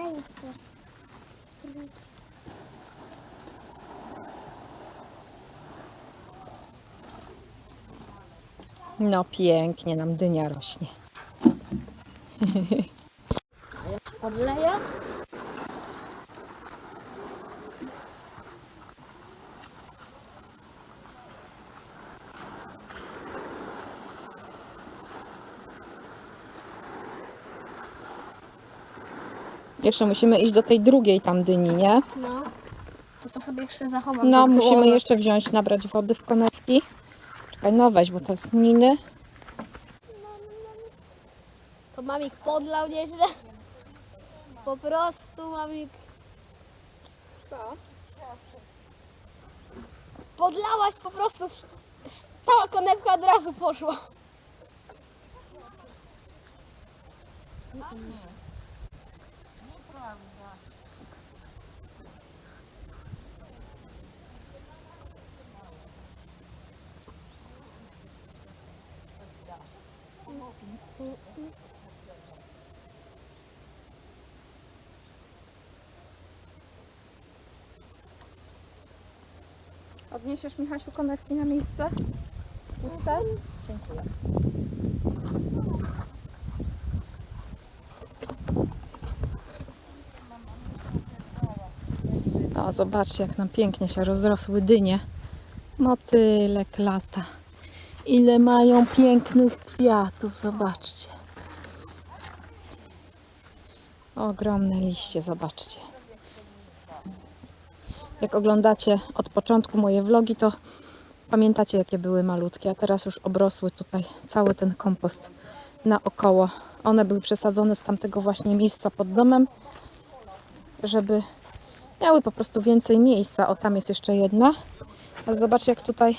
To? No pięknie nam dynia rośnie. Podleję? Jeszcze musimy iść do tej drugiej tam dyni, nie? No. To to sobie jeszcze zachowam. No do musimy połowy. jeszcze wziąć, nabrać wody w konewki. Czekaj, no weź, bo to jest niny. To mamik podlał nieźle. Po prostu mamik. Co? Podlałaś po prostu. Cała konewka od razu poszła. Odniesiesz Michasiu konewki na miejsce? Puste? Dziękuję. Zobaczcie, jak nam pięknie się rozrosły dynie. Motylek lata. Ile mają pięknych kwiatów, zobaczcie. Ogromne liście, zobaczcie. Jak oglądacie od początku moje vlogi, to pamiętacie, jakie były malutkie, a teraz już obrosły tutaj cały ten kompost naokoło. One były przesadzone z tamtego właśnie miejsca pod domem, żeby miały po prostu więcej miejsca. O, tam jest jeszcze jedna. Ale zobaczcie, jak tutaj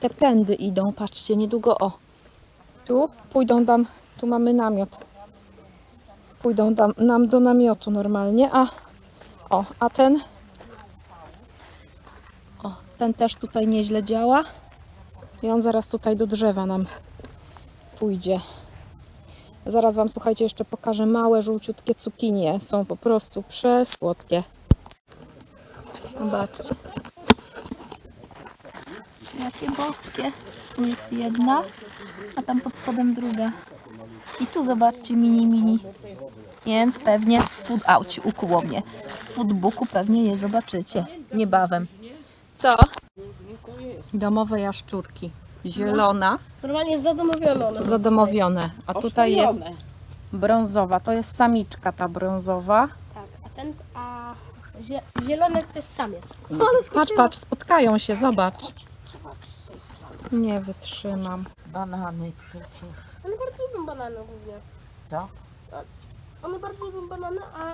te pędy idą. Patrzcie, niedługo o. Tu pójdą tam, tu mamy namiot. Pójdą tam, nam do namiotu normalnie, a o, a ten o, ten też tutaj nieźle działa. I on zaraz tutaj do drzewa nam pójdzie. Zaraz Wam, słuchajcie, jeszcze pokażę małe, żółciutkie cukinie. Są po prostu przesłodkie. Zobaczcie. Jakie boskie. Tu jest jedna, a tam pod spodem druga. I tu zobaczcie, mini, mini. Więc pewnie w food auci ukuło mnie. W foodbooku pewnie je zobaczycie niebawem. Co? Domowe jaszczurki. Zielona, Normalnie ona. zadomowione. A tutaj jest brązowa. To jest samiczka ta brązowa. Tak, a ten, a zie- zielony to jest samiec. Ale Patrz, patrz, spotkają się, zobacz. Nie wytrzymam. Banany przecież. One bardzo lubią banany głównie. Co? One bardzo lubią banany, a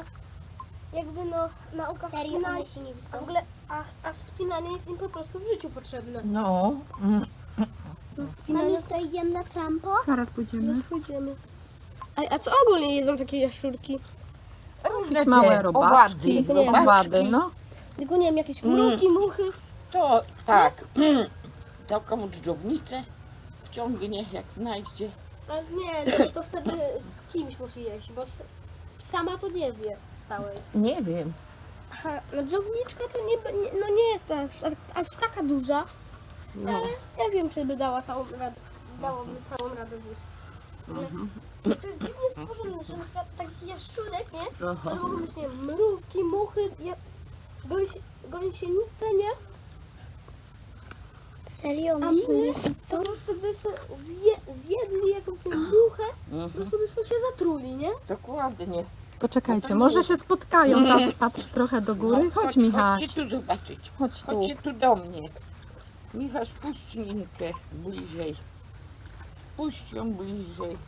jakby no nauka wspinania, a w ogóle, a, a wspinanie jest im po prostu w życiu potrzebne. No. Mm. Wspinanie to idziemy na trampo? Zaraz pójdziemy. Teraz pójdziemy. A, a co ogólnie jedzą takie jaszczurki? Jakieś małe te robaczki, owady, nie, owady, no. Tylko nie wiem, jakieś mrówki, muchy. To tak. Taką dżdżownicę wciągnie jak znajdzie. A nie, to, to wtedy z kimś musi jeść, bo s- sama to nie zje całej. Nie wiem. Aha, no dżowniczka to nie, nie, no nie jest aż, aż, aż taka duża, No. ale ja wiem, czy by dała całą radę, dałoby całą radę zjeść. Ale To jest dziwnie stworzone, że na przykład taki jaszczurek, nie? Aha. To mogą być, nie wiem, mrówki, muchy, ja, gąś, gąsienice, nie? Serio? A my po prostu byśmy zje, zjedli jakąś muchę, po Mhm. prostu byśmy się zatruli, nie? Dokładnie. Poczekajcie, może się spotkają. Patrz trochę do góry. No, Chodź, Michaś. Chodźcie tu zobaczyć. Chodź tu. Chodźcie tu do mnie. Michaś, puść Minkę bliżej. Puść ją bliżej.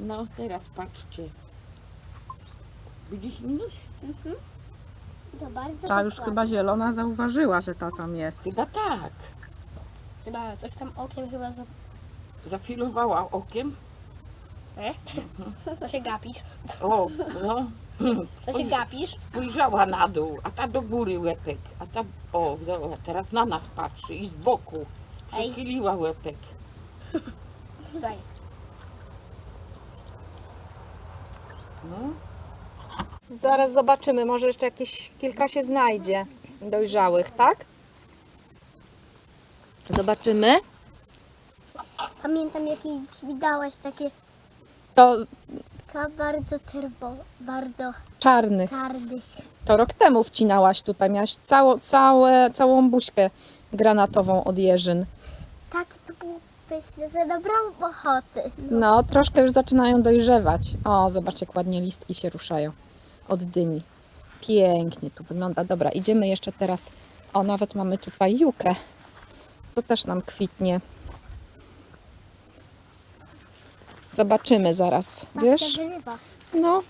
No, teraz patrzcie. Widzisz, Minuś? To bardzo Ta już chyba zielona zauważyła, że ta tam jest. Chyba tak. Chyba coś tam okiem chyba za... Zafilowała okiem. Co się gapisz? O, no. Co się gapisz? Spojrzała na dół, a ta do góry łepek. A ta, o, zobacz, teraz na nas patrzy i z boku. Przechyliła łepek. Słuchaj. No. Zaraz zobaczymy, może jeszcze jakieś kilka się znajdzie dojrzałych, tak? Zobaczymy. Pamiętam jakieś widziałaś takie To ska bardzo czerwo, bardzo czarnych. czarnych. To rok temu wcinałaś tutaj, miałaś cało, całe, całą buźkę granatową od jeżyn. Takie pyszne, że nabrałam ochoty. No, troszkę już zaczynają dojrzewać. O, zobacz jak ładnie listki się ruszają od dyni. Pięknie tu wygląda. Dobra, idziemy jeszcze teraz. O, nawet mamy tutaj jukę, co też nam kwitnie. Zobaczymy zaraz, wiesz? No.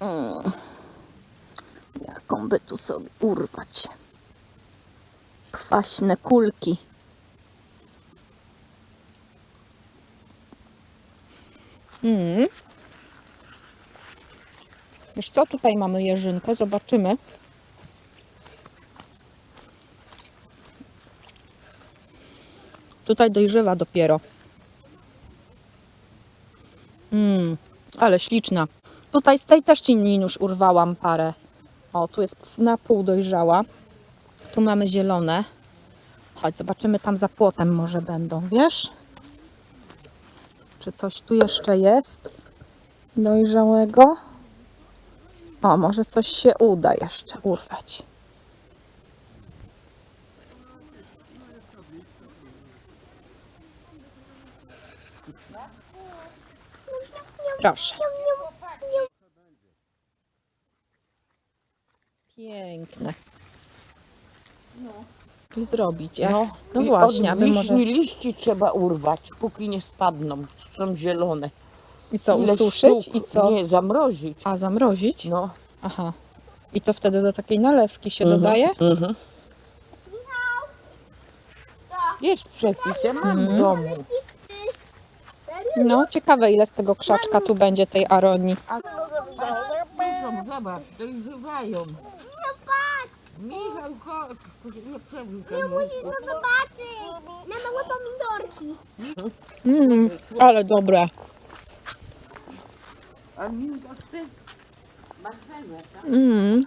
Mm. By tu sobie urwać? Kwaśne kulki. Mm. Wiesz co, tutaj mamy jeżynkę, zobaczymy. Tutaj dojrzewa dopiero. Mmm, ale śliczna. Tutaj z tej też ci Ninusz urwałam parę. O, tu jest na pół dojrzała. Tu mamy zielone. Chodź, zobaczymy tam za płotem może będą, wiesz? Czy coś tu jeszcze jest dojrzałego? O, może coś się uda jeszcze urwać. Proszę. Piękne. I zrobić. Jak? No, i właśnie, od aby może. liści trzeba urwać, póki nie spadną, są zielone. I co, Ile ususzyć? sztuk? I co? Nie, zamrozić. A zamrozić? No. Aha. I to wtedy do takiej nalewki się Mhm, dodaje? Mhm. Jest przepis, ja mam Mhm. w domu. No, ciekawe ile z tego krzaczka tu będzie tej aronii. Są, zobacz, dojrzewają. Michał, chodź. Nie przewrócę. Musisz to zobaczyć! Na małe pomidorki. Mm, ale dobre. A Milka chce marchewę, tak? Mm.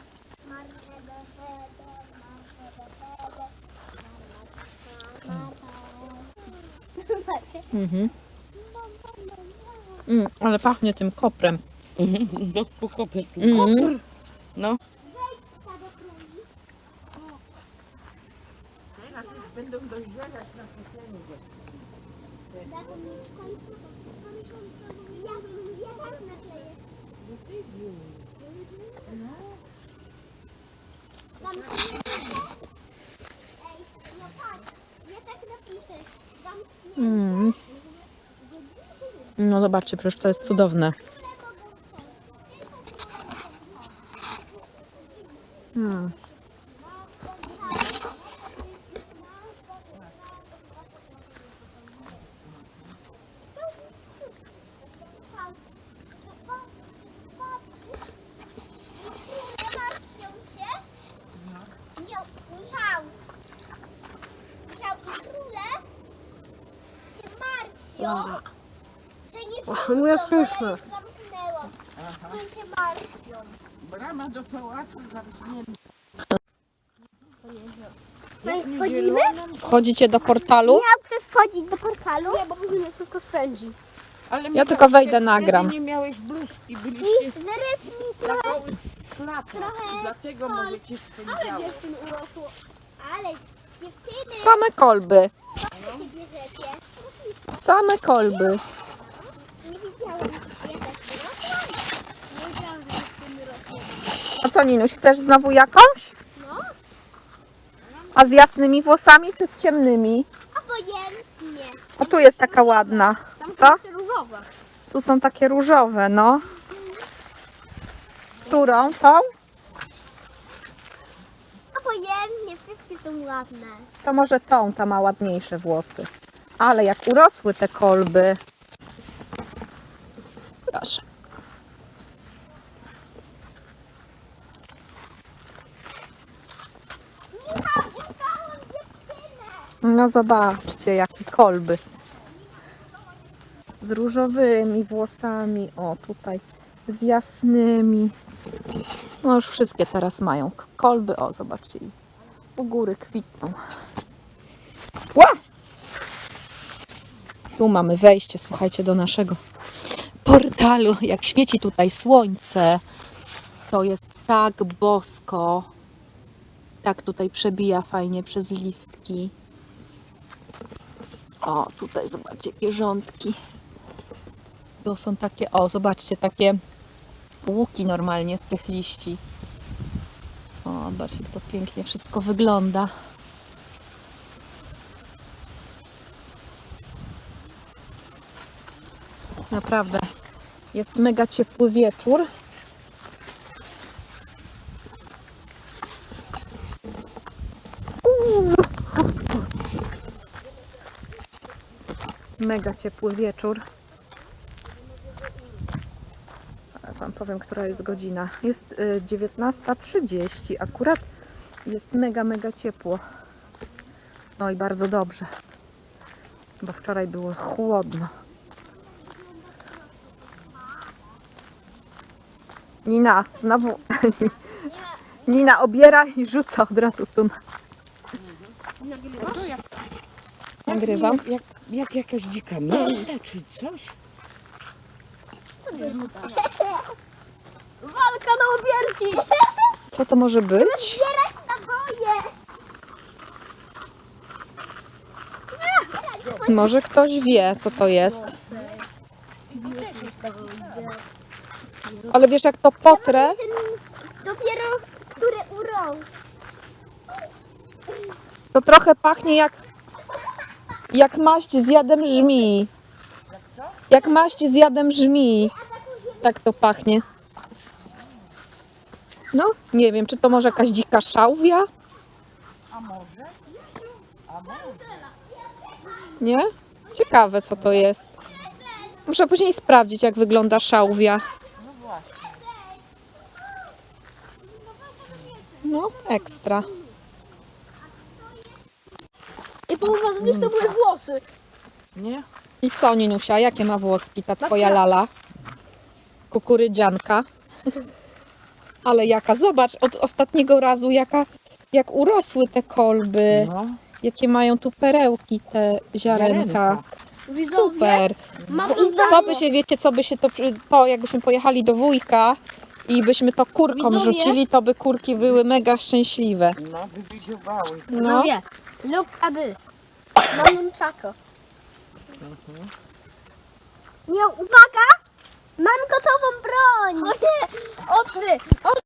Mhm. Mm, ale pachnie tym koprem. Mhm, do pokopy tu. Mm. No. Teraz już będą dojrzewać na no tak napiszę. Tam Mm. No zobaczcie, przecież to jest cudowne. Mm. Michał, Michał, Michał i króle się martwią, że nie Och, nie słyszę. zamknęło. To się martwią. Brama do pałacu zamknięta. Wchodzimy? Wchodzicie do portalu? Michał chce wchodzić do portalu. Nie, bo później wszystko spędzi. Ale Ja tylko wejdę, nagram. nie miałeś bluzki, byliście I zryb mi na trochę, gołych szlakach. trochę Dlatego kol- może cię spędzało. dziewczyn urosło. Ale dziewczyny, Same kolby. co się bierzecie? Same kolby. Nie widziałam. Ja też wyrosłam. Nie wiedziałam, że dziewczyny rosną. A co, Ninuś, chcesz znowu jakąś? No, A z jasnymi włosami czy z ciemnymi? obojętnie. O, tu jest taka ładna. Co? Te różowe. Tu są takie różowe, no. Którą? Tą? Obojętnie, wszystkie są ładne. To może tą, ta ma ładniejsze włosy. Ale jak urosły te kolby. Proszę. No zobaczcie, jakie kolby. Z różowymi włosami. O, tutaj z jasnymi. No już wszystkie teraz mają kolby. O, zobaczcie. U góry kwitną. Ła! Tu mamy wejście, słuchajcie, do naszego portalu. Jak świeci tutaj słońce, to jest tak bosko. Tak tutaj przebija fajnie przez listki. O, tutaj zobaczcie, jakie rządki. To są takie, o, zobaczcie, takie łuki normalnie z tych liści. O, zobaczcie, jak to pięknie wszystko wygląda. Naprawdę. Jest mega ciepły wieczór. Mega ciepły wieczór. Zaraz Wam powiem, która jest godzina. Jest y, 19.30. Akurat jest mega, mega ciepło. No i bardzo dobrze. Bo wczoraj było chłodno. Nina, znowu. Nina obiera i rzuca od razu tu. na- Nagrywam. Jak, jak, jak jakaś dzika menda czy coś. Walka na obierki! Co to może być? Naboje! Może ktoś wie, co to jest. Ale wiesz, jak to potrę, Dopiero które urą. to trochę pachnie jak, jak maść z jadem żmii. Jak maść z jadem żmii. Tak to pachnie. No, nie wiem, czy to może jakaś dzika szałwia? A może? Nie? Ciekawe, co to jest. Muszę później sprawdzić, jak wygląda szałwia. No, ekstra. I połowa z nich to były włosy. Nie? I co, Ninusia, jakie ma włoski ta twoja lala? Kukurydzianka. Ale jaka, zobacz, od ostatniego razu jaka, jak urosły te kolby. No. Jakie mają tu perełki te ziarenka. Super. Mam To by się, wiecie co by się to, przy- po, jakbyśmy pojechali do wujka i byśmy to kurkom Widzowie? rzucili, to by kurki były mega szczęśliwe. No, wywidziowały. No, wie. Look at this. Mam nunchako. Nie, uwaga! Mam gotową broń! O nie! O ty! O